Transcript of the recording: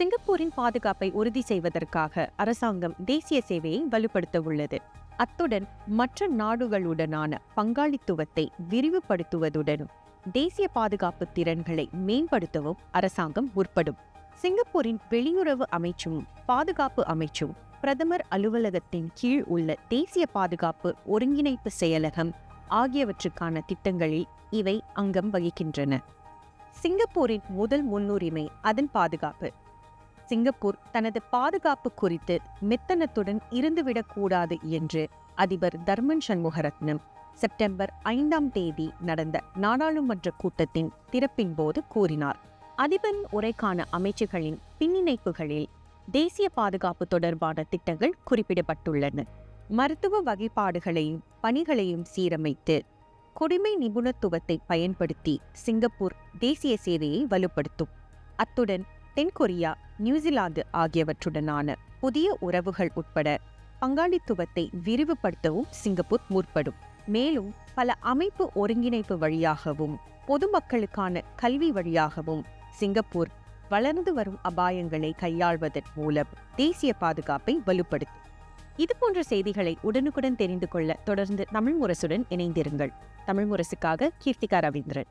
சிங்கப்பூரின் பாதுகாப்பை உறுதி செய்வதற்காக அரசாங்கம் தேசிய சேவையை வலுப்படுத்த உள்ளது. அத்துடன் மற்ற நாடுகளுடனான பங்காளித்துவத்தை விரிவுபடுத்துவதுடனும் தேசிய பாதுகாப்பு திறன்களை மேம்படுத்தவும் அரசாங்கம் முற்படும். சிங்கப்பூரின் வெளியுறவு அமைச்சும் பாதுகாப்பு அமைச்சும் பிரதமர் அலுவலகத்தின் கீழ் உள்ள தேசிய பாதுகாப்பு ஒருங்கிணைப்பு செயலகம் ஆகியவற்றுக்கான திட்டங்களில் இவை அங்கம் வகிக்கின்றன. சிங்கப்பூரின் முதல் முன்னுரிமை அதன் பாதுகாப்பு. சிங்கப்பூர் தனது பாதுகாப்பு குறித்து மெத்தனத்துடன் இருந்துவிடக்கூடாது என்று அதிபர் தர்மன் சண்முகரத்னம் செப்டம்பர் ஐந்தாம் தேதி நடந்த நாடாளுமன்ற கூட்டத்தின் திறப்பின் போது கூறினார். அதிபரின் உரைக்கான அமைச்சுகளின் பின்னிணைப்புகளில் தேசிய பாதுகாப்பு தொடர்பான திட்டங்கள் குறிப்பிடப்பட்டுள்ளன. மருத்துவ வகைப்பாடுகளையும் பணிகளையும் சீரமைத்து குடிமை நிபுணத்துவத்தை பயன்படுத்தி சிங்கப்பூர் தேசிய சேவையை வலுப்படுத்தும். அத்துடன் தென்கொரியா நியூசிலாந்து ஆகியவற்றுடனான புதிய உறவுகள் உட்பட பங்காளித்துவத்தை விரிவுபடுத்தவும் சிங்கப்பூர் முற்படும். மேலும் பல அமைப்பு ஒருங்கிணைப்பு வழியாகவும் பொதுமக்களுக்கான கல்வி வழியாகவும் சிங்கப்பூர் வளர்ந்து வரும் அபாயங்களை கையாள்வதன் மூலம் தேசிய பாதுகாப்பை வலுப்படுத்தும் இதுபோன்ற செய்திகளை உடனுக்குடன் தெரிந்து கொள்ள தொடர்ந்து தமிழ் முரசுடன் இணைந்திருங்கள். தமிழ் முரசுக்காக கீர்த்திகா ரவீந்திரன்.